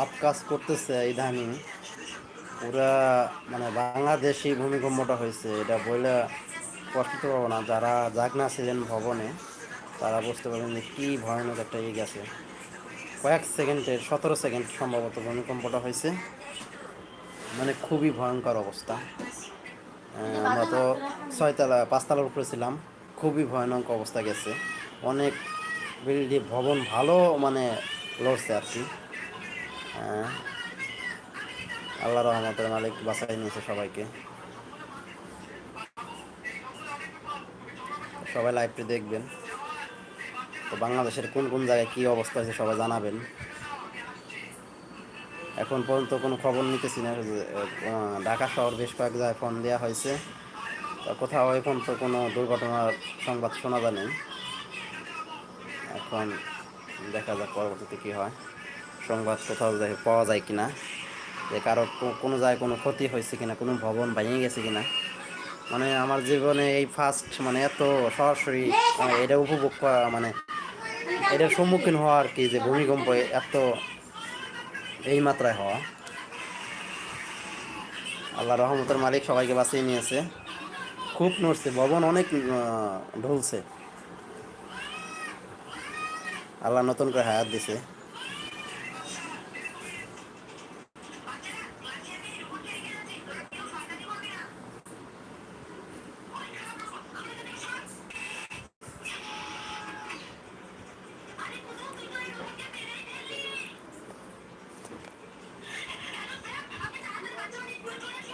পাপ কাজ করতেছে ইদানিং। পুরা মানে বাংলাদেশি ভূমিকম্পটা হয়েছে, এটা বইলে কষ্ট পাবো না। যারা জাগনা ছিলেন ভবনে, তারা বুঝতে পারবেন যে কী ভয়ানক একটা ইয়ে গেছে। কয়েক সেকেন্ডের, সতেরো সেকেন্ড সম্ভবত ভূমিকম্পটা হয়েছে। মানে খুবই ভয়ঙ্কর অবস্থা। আমরা তো ছয়তলা, পাঁচতলার উপরে ছিলাম। খুবই ভয়ানক অবস্থা গেছে। অনেক বিল্ডিং, ভবন ভালো মানে লড়ছে আর কি। আহ, আল্লাহ রহমতের মালিক বাসায় নিয়েছে সবাইকে। সবাই লাইভটি দেখবেন। তো বাংলাদেশের কোন কোন জায়গায় কী অবস্থা আছে সবাই জানাবেন। এখন পর্যন্ত কোনো খবর নিতেছি না ঢাকা শহর বেশ কয়েক জায়গায় ফোন দেওয়া হয়েছে। তা কোথাও এখন তো কোনো দুর্ঘটনার সংবাদ শোনা যায়নি এখন দেখা যাক পরবর্তীতে কী হয়। সংবাদ কোথাও যায় পাওয়া যায় কিনা, যে কারও কোনো জায়গায় কোনো ক্ষতি হয়েছে কিনা, কোনো ভবন ভেঙে গেছে কিনা মানে আমার জীবনে এই ফার্স্ট মানে এত সরাসরি এটা উপভোগ করা মানে এটার সম্মুখীন হওয়া আর কি যে ভূমিকম্প এত এই মাত্রায় হওয়া। আল্লাহ রহমতের মালিক সবাইকে বাঁচিয়ে নিয়েছে। খুব নড়ছে, ভবন অনেক ঢলছে। আল্লাহ নতুন করে হায়াত দিছে। We're going to